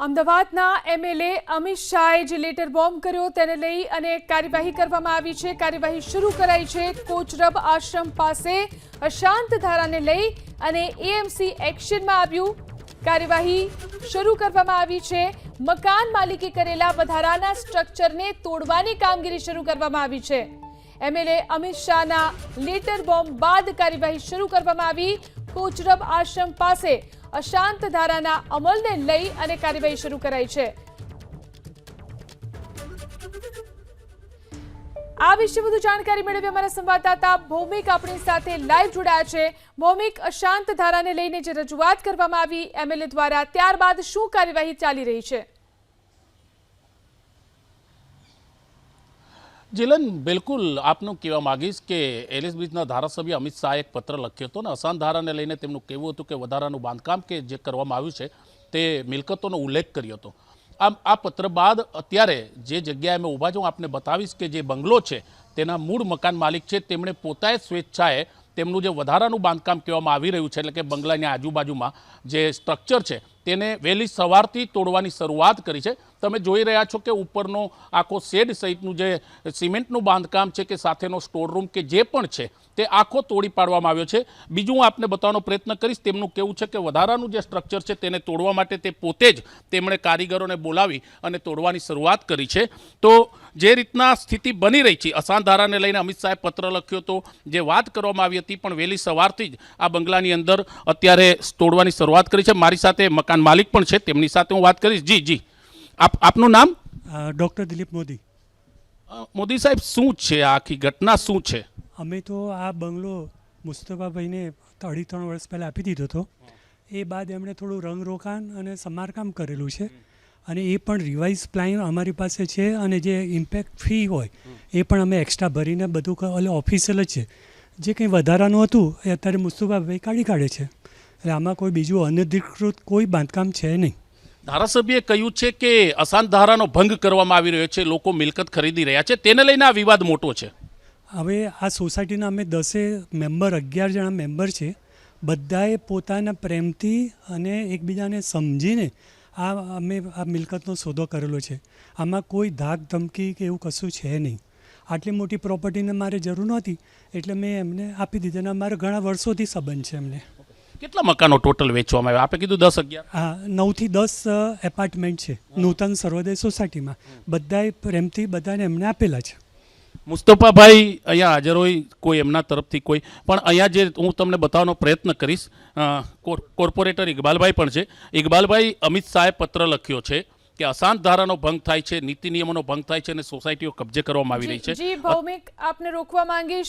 અમદાવાદના એમએલએ અમિત શાહે જે લેટર બોમ્બ કર્યો તેને લઈ અને કાર્યવાહી કરવામાં આવી છે. કાર્યવાહી શરૂ કરાઈ છે કોચરબ આશ્રમ પાસે. અશાંત ધારાને લઈ અને એએમસી એક્શનમાં આવ્યું. કાર્યવાહી શરૂ કરવામાં આવી છે. મકાન માલિકે કરેલા વધારાના સ્ટ્રક્ચરને તોડવાની કામગીરી શરૂ કરવામાં આવી છે. એમએલએ અમિત શાહના લેટર બોમ્બ બાદ કાર્યવાહી શરૂ કરવામાં આવી. કોચરબ આશ્રમ પાસે અશાંત ધારાના અમલને લઈ અને કાર્યવાહી શરૂ કરાઈ છે. આ વિશે વધુ જાણકારી મેળવી અમારા સંવાદદાતા ભૌમિક આપણી સાથે લાઈવ જોડાયા છે. ભૌમિક, અશાંત ધારાને લઈને જે રજૂઆત કરવામાં આવી, એમએલએ દ્વારા ત્યારબાદ શું કાર્યવાહી ચાલી રહી છે? જીલન, બિલકુલ આપનું કહેવા માંગીશ કે એલિસ બ્રિજના ધારાસભ્ય અમિત શાહે એક પત્ર લખ્યો હતો ને અસાન ધારાને લઈને તેમનું કહેવું હતું કે વધારાનું બાંધકામ કે જે કરવામાં આવ્યું છે, તે મિલકતોનો ઉલ્લેખ કર્યો હતો. આમ, આ પત્ર બાદ અત્યારે જે જગ્યાએ મેં ઊભા છું આપને બતાવીશ કે જે બંગલો છે, તેના મૂળ મકાન માલિક છે, તેમણે પોતાએ સ્વેચ્છાએ તેમનું જે વધારાનું બાંધકામ કહેવામાં આવી રહ્યું છે, એટલે કે બંગલાની આજુબાજુમાં જે સ્ટ્રક્ચર છે તેને વહેલી સવારથી તોડવાની શરૂઆત કરી છે. તમે જોઈ રહ્યા છો કે ઉપરનો આખો શેડ સહિતનું જે સિમેન્ટનું બાંધકામ છે કે સાથેનો સ્ટોર રૂમ કે જે પણ છે, તે આખો તોડી પાડવામાં આવ્યો છે. બીજું આપને બતાવવાનો પ્રયત્ન કરીશ, તેમનું કેવું છે કે વધારાનું જે સ્ટ્રક્ચર છે તેને તોડવા માટે તે પોતે જ તેમણે કારીગરોને બોલાવી અને તોડવાની શરૂઆત કરી છે. તો જે રીતના સ્થિતિ બની રહી છે, અસાન ધારાને લઈને અમિત શાહે પત્ર લખ્યો હતો જે વાત કરવામાં આવી હતી, પણ વહેલી સવારથી જ આ બંગલાની અંદર અત્યારે તોડવાની શરૂઆત કરી છે. મારી સાથે મકાન માલિક પણ છે તેમની સાથે હું વાત કરીશ. જી જી. આપ આપનું નામ? ડૉક્ટર દિલીપ મોદી. મોદી સાહેબ શું છે આ આખી ઘટના? શું છે? અમે તો આ બંગલો મુસ્તફાભાઈને અઢી ત્રણ વર્ષ પહેલાં આપી દીધો હતો. એ બાદ એમણે થોડું રંગરોકાણ અને સમારકામ કરેલું છે. અને એ પણ રિવાઇઝ પ્લાન અમારી પાસે છે અને જે ઇમ્પેક્ટ ફી હોય એ પણ અમે એક્સ્ટ્રા ભરીને બધું એટલે ઓફિશિયલ જ છે. જે કંઈ વધારાનું હતું એ અત્યારે મુસ્તફાભાઈ કાઢી કાઢે છે. એટલે આમાં કોઈ બીજું અનધિકૃત કોઈ બાંધકામ છે નહીં. ધારાસભ્યએ કહ્યું છે કે અસાન ધારાનો ભંગ કરવામાં આવી રહ્યો છે લોકો મિલકત ખરીદી રહ્યા છે તેને લઈને આ વિવાદ મોટો છે. હવે આ સોસાયટીના અમે દસે મેમ્બર અગિયાર જણા મેમ્બર છે. બધાએ પોતાના પ્રેમથી અને એકબીજાને સમજીને આ અમે આ મિલકતનો સોદો કરેલો છે. આમાં કોઈ ધાક ધમકી કે એવું કશું છે નહીં. આટલી મોટી પ્રોપર્ટીને મારે જરૂર નહોતી એટલે મેં એમને આપી દીધી અને અમારે ઘણા વર્ષોથી સંબંધ છે એમને. કેટલા મકાનો ટોટલ વેચવામાં આવ્યા? આપે કીધું દસ અગિયાર. હા નવથી દસ એપાર્ટમેન્ટ છે. નૂતન સર્વોદય સોસાયટીમાં બધાએ પ્રેમથી બધાને એમને આપેલા છે. મુસ્તફાભાઈ અહીંયા હાજર હોય કોઈ એમના તરફથી કોઈ. પણ અહીંયા જે હું તમને બતાવવાનો પ્રયત્ન કરીશ કોર્પોરેટર ઇકબાલભાઈ પણ છે. ઇકબાલભાઈ અમિત શાહે પત્ર લખ્યો છે કે અશાંત ધારાનો ભંગ થાય છે નીતિ નિયમોનો ભંગ થાય છે અને સોસાયટીઓ કબજે કરવામાં આવી રહી છે. જી ભૌમિક આપને રોકવા માંગીશ.